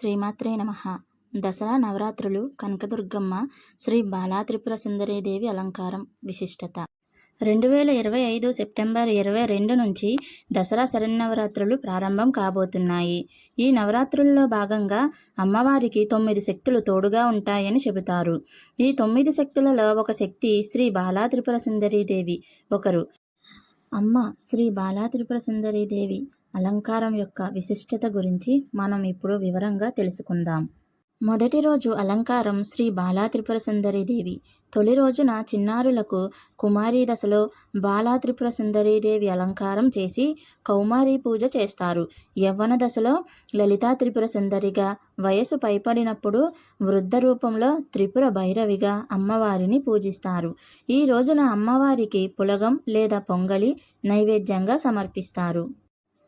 శ్రీమాత్రే నమ. దసరా నవరాత్రులు కనకదుర్గమ్మ శ్రీ బాలా త్రిపుర సుందరీదేవి అలంకారం విశిష్టత. రెండు వేల ఇరవై ఐదు సెప్టెంబర్ ఇరవై రెండు నుంచి దసరా శరన్నవరాత్రులు ప్రారంభం కాబోతున్నాయి. ఈ నవరాత్రుల్లో భాగంగా అమ్మవారికి తొమ్మిది శక్తులు తోడుగా ఉంటాయని చెబుతారు. ఈ తొమ్మిది శక్తులలో ఒక శక్తి శ్రీ బాలా త్రిపుర సుందరీదేవి ఒకరు అమ్మ శ్రీ బాలా త్రిపుర సుందరీదేవి అలంకారం యొక్క విశిష్టత గురించి మనం ఇప్పుడు వివరంగా తెలుసుకుందాం. మొదటి రోజు అలంకారం శ్రీ బాలా త్రిపుర సుందరీదేవి తొలి రోజున చిన్నారులకు కుమారీ దశలో బాలా త్రిపుర సుందరీదేవి అలంకారం చేసి కౌమారీ పూజ చేస్తారు. యవ్వన దశలో లలితా త్రిపుర సుందరిగా వయసు పైపడినప్పుడు వృద్ధ రూపంలో త్రిపుర భైరవిగా అమ్మవారిని పూజిస్తారు. ఈ రోజున అమ్మవారికి పులగం లేదా పొంగలి నైవేద్యంగా సమర్పిస్తారు.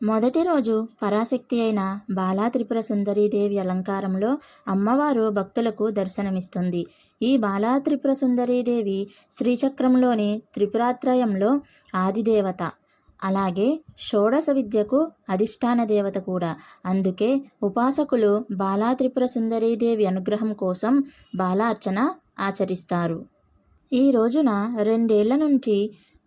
మొదటి రోజు పరాశక్తి అయిన బాలా త్రిపుర సుందరీదేవి అలంకారంలో అమ్మవారు భక్తులకు దర్శనమిస్తుంది. ఈ బాలా త్రిపుర సుందరీదేవి శ్రీచక్రంలోని త్రిపురాత్రయంలో ఆదిదేవత అలాగే షోడశ విద్యకు అధిష్టాన దేవత కూడా. అందుకే ఉపాసకులు బాలా త్రిపుర సుందరీదేవి అనుగ్రహం కోసం బాలార్చన ఆచరిస్తారు. ఈ రోజున రెండేళ్ళ నుంచి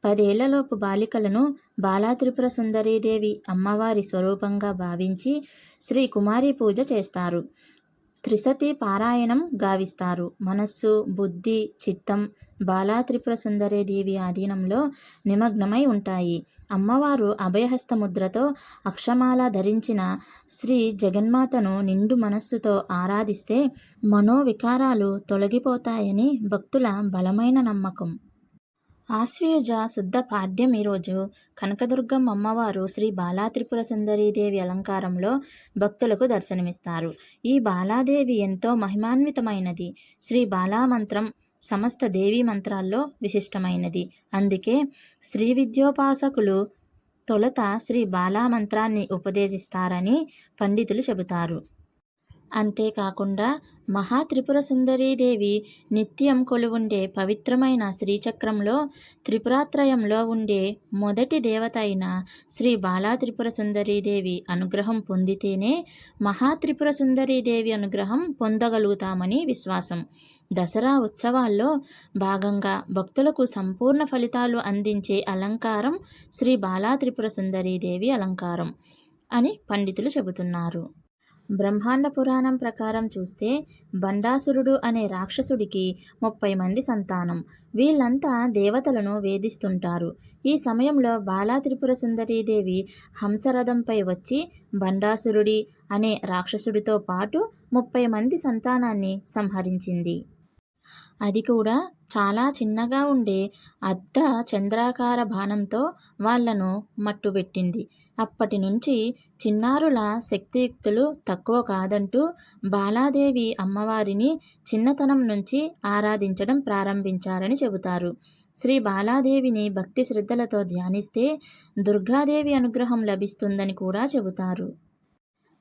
పదేళ్ళలోపు బాలికలను బాలాత్రిపుర సుందరీదేవి అమ్మవారి స్వరూపంగా భావించి శ్రీ కుమారి పూజ చేస్తారు. త్రిసతి పారాయణం గావిస్తారు. మనస్సు బుద్ధి చిత్తం బాలాత్రిపుర సుందరీదేవి ఆధీనంలో నిమగ్నమై ఉంటాయి. అమ్మవారు అభయహస్త ముద్రతో అక్షమాల ధరించిన శ్రీ జగన్మాతను నిండు మనస్సుతో ఆరాధిస్తే మనోవికారాలు తొలగిపోతాయని భక్తుల బలమైన నమ్మకం. ఆశ్వయుజ శుద్ధ పాడ్యం ఈరోజు కనకదుర్గం అమ్మవారు శ్రీ బాలా త్రిపుర సుందరీదేవి అలంకారంలో భక్తులకు దర్శనమిస్తారు. ఈ బాలాదేవి ఎంతో మహిమాన్వితమైనది. శ్రీ బాలా మంత్రం సమస్త దేవీ మంత్రాల్లో విశిష్టమైనది. అందుకే శ్రీ విద్యోపాసకులు తొలత శ్రీ బాలా మంత్రాన్ని ఉపదేశిస్తారని పండితులు చెబుతారు. అంతేకాకుండా మహాత్రిపుర సుందరీదేవి నిత్యం కొలువుండే పవిత్రమైన శ్రీచక్రంలో త్రిపురాత్రయంలో ఉండే మొదటి దేవత అయిన శ్రీ బాలా త్రిపుర సుందరీదేవి అనుగ్రహం పొందితేనే మహాత్రిపుర సుందరీదేవి అనుగ్రహం పొందగలుగుతామని విశ్వాసం. దసరా ఉత్సవాల్లో భాగంగా భక్తులకు సంపూర్ణ ఫలితాలు అందించే అలంకారం శ్రీ బాలా త్రిపుర సుందరీదేవి అలంకారం అని పండితులు చెబుతున్నారు. బ్రహ్మాండ పురాణం ప్రకారం చూస్తే బండాసురుడు అనే రాక్షసుడికి ముప్పై మంది సంతానం. వీళ్ళంతా దేవతలను వేధిస్తుంటారు. ఈ సమయంలో బాలా త్రిపుర సుందరీదేవి హంసరథంపై వచ్చి బండాసురుడి అనే రాక్షసుడితో పాటు ముప్పై మంది సంతానాన్ని సంహరించింది. అది కూడా చాలా చిన్నగా ఉండే అర్ధ చంద్రాకార బాణంతో వాళ్ళను మట్టుబెట్టింది అప్పటి నుంచి చిన్నారుల శక్తియుక్తులు తక్కువ కాదంటూ బాలాదేవి అమ్మవారిని చిన్నతనం నుంచి ఆరాధించడం ప్రారంభించారని చెబుతారు. శ్రీ బాలాదేవిని భక్తి శ్రద్ధలతో ధ్యానిస్తే దుర్గాదేవి అనుగ్రహం లభిస్తుందని కూడా చెబుతారు.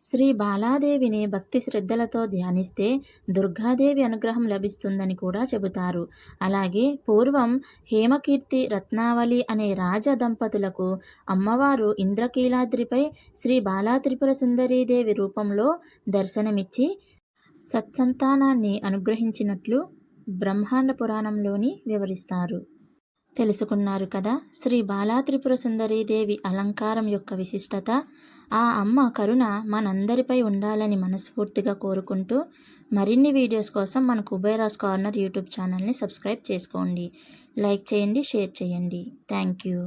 శ్రీ బాలాదేవిని భక్తి శ్రద్ధలతో ధ్యానిస్తే దుర్గాదేవి అనుగ్రహం లభిస్తుందని కూడా చెబుతారు. అలాగే పూర్వం హేమకీర్తి రత్నావళి అనే రాజ దంపతులకు అమ్మవారు ఇంద్రకీలాద్రిపై శ్రీ బాలా త్రిపుర సుందరీదేవి రూపంలో దర్శనమిచ్చి సత్సంతానాన్ని అనుగ్రహించినట్లు బ్రహ్మాండ పురాణంలోని వివరిస్తారు. తెలుసుకున్నారు కదా శ్రీ బాలా త్రిపుర సుందరీదేవి అలంకారం యొక్క విశిష్టత ఆ అమ్మ కరుణ మనందరిపై ఉండాలని మనస్ఫూర్తిగా కోరుకుంటూ మరిన్ని వీడియోస్ కోసం మన కుబేరాస్ కార్నర్ యూట్యూబ్ ఛానల్ని సబ్స్క్రైబ్ చేసుకోండి. లైక్ చేయండి షేర్ చేయండి. Thank you.